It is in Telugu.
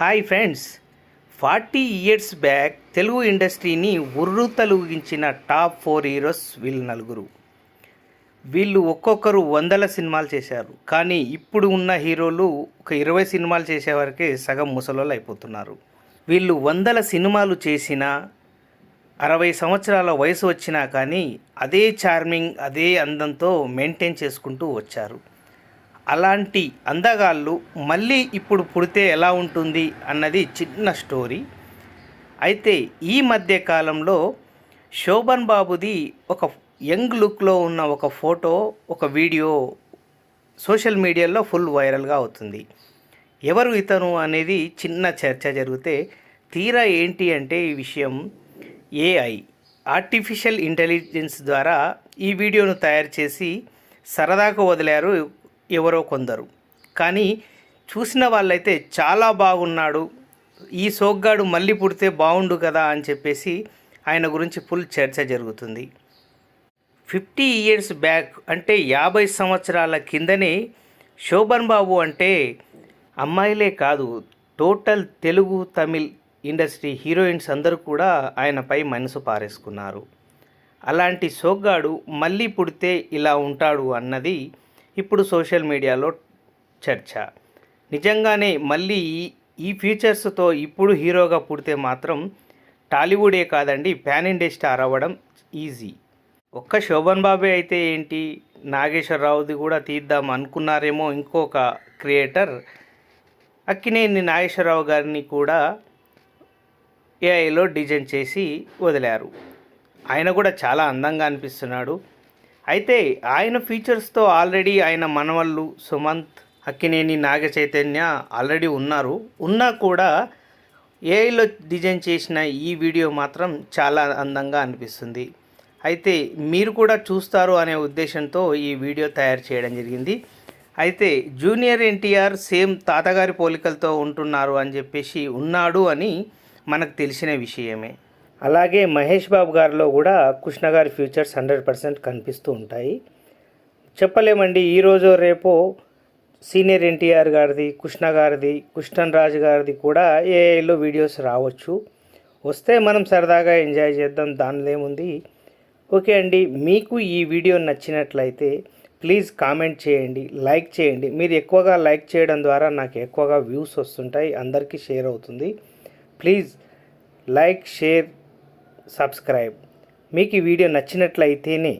Hi friends forty years back Telugu ఇండస్ట్రీని ఉర్రు తలుగించిన టాప్ ఫోర్ హీరోస్ వీళ్ళు నలుగురు. వీళ్ళు ఒక్కొక్కరు వందల సినిమాలు చేశారు. కానీ ఇప్పుడు ఉన్న హీరోలు ఒక ఇరవై సినిమాలు చేసే వరకే సగం ముసలోళ్ళు అయిపోతున్నారు. వీళ్ళు వందల సినిమాలు చేసిన అరవై సంవత్సరాల వయసు వచ్చినా కానీ అదే చార్మింగ్ అదే అందంతో మెయింటైన్ చేసుకుంటూ వచ్చారు. అలాంటి అందగాళ్ళు మళ్ళీ ఇప్పుడు పుడితే ఎలా ఉంటుంది అన్నది చిన్న స్టోరీ. అయితే ఈ మధ్య కాలంలో శోభన్ బాబుది ఒక యంగ్ లుక్లో ఉన్న ఒక ఫోటో ఒక వీడియో సోషల్ మీడియాలో ఫుల్ వైరల్గా అవుతుంది. ఎవరు ఇతను అనేది చిన్న చర్చ జరిగితే తీరా ఏంటి అంటే ఈ విషయం ఏఐ ఆర్టిఫిషియల్ ఇంటెలిజెన్స్ ద్వారా ఈ వీడియోను తయారు చేసి సరదాకు వదిలారు ఎవరో కొందరు. కానీ చూసిన వాళ్ళైతే చాలా బాగున్నాడు. ఈ సోగ్గాడు మళ్ళీ పుడితే బాగుండు కదా అని చెప్పేసి ఆయన గురించి ఫుల్ చర్చ జరుగుతుంది. ఫిఫ్టీ ఇయర్స్ బ్యాక్ అంటే యాభై సంవత్సరాల కిందనే శోభన్ బాబు అంటే అమ్మాయిలే కాదు total Telugu Tamil industry heroines అందరూ కూడా ఆయనపై మనసు పారేసుకున్నారు. అలాంటి సోగ్గాడు మళ్ళీ పుడితే ఇలా ఉంటాడు అన్నది ఇప్పుడు సోషల్ మీడియాలో చర్చ. నిజంగానే మళ్ళీ ఈ- ఈ ఫీచర్స్తో ఇప్పుడు హీరోగా పుడితే మాత్రం టాలీవుడే కాదండి ప్యాన్ ఇండియా స్టార్ అవ్వడం ఈజీ. ఒక్క శోభన్ బాబే అయితే ఏంటి నాగేశ్వరరావుది కూడా తీద్దాం అనుకున్నారేమో ఇంకొక క్రియేటర్. అక్కినేని నాగేశ్వరరావు గారిని కూడా ఏఐలో డిజైన్ చేసి వదిలారు. ఆయన కూడా చాలా అందంగా అనిపిస్తున్నాడు. అయితే ఆయన ఫీచర్స్తో ఆల్రెడీ ఆయన మనవళ్ళు సుమంత్ అక్కినేని నాగ చైతన్య ఆల్రెడీ ఉన్నారు. ఉన్నా కూడా ఏఐలో డిజైన్ చేసిన ఈ వీడియో మాత్రం చాలా అందంగా అనిపిస్తుంది. అయితే మీరు కూడా చూస్తారు అనే ఉద్దేశంతో ఈ వీడియో తయారు చేయడం జరిగింది. అయితే జూనియర్ ఎన్టీఆర్ సేమ్ తాతగారి పోలికలతో ఉంటున్నారు అని చెప్పేసి ఉన్నాడు అని మనకు తెలిసిన విషయమే. అలాగే మహేష్ బాబు గారిలో కూడా కృష్ణ గారి ఫ్యూచర్స్ హండ్రెడ్ పర్సెంట్ కనిపిస్తూ ఉంటాయి. చెప్పలేమండి ఈరోజు రేపో సీనియర్ ఎన్టీఆర్ గారిది కృష్ణ గారిది కృష్ణన్ రాజు గారిది కూడా ఏఐలో వీడియోస్ రావచ్చు. వస్తే మనం సరదాగా ఎంజాయ్ చేద్దాం దానిలో ఏముంది? ఓకే అండి మీకు ఈ వీడియో నచ్చినట్లయితే ప్లీజ్ కామెంట్ చేయండి లైక్ చేయండి. మీరు ఎక్కువగా లైక్ చేయడం ద్వారా నాకు ఎక్కువగా వ్యూస్ వస్తుంటాయి అందరికీ షేర్ అవుతుంది. ప్లీజ్ లైక్ షేర్ సబ్స్క్రైబ్ మీకు ఈ వీడియో నచ్చినట్లయితేనే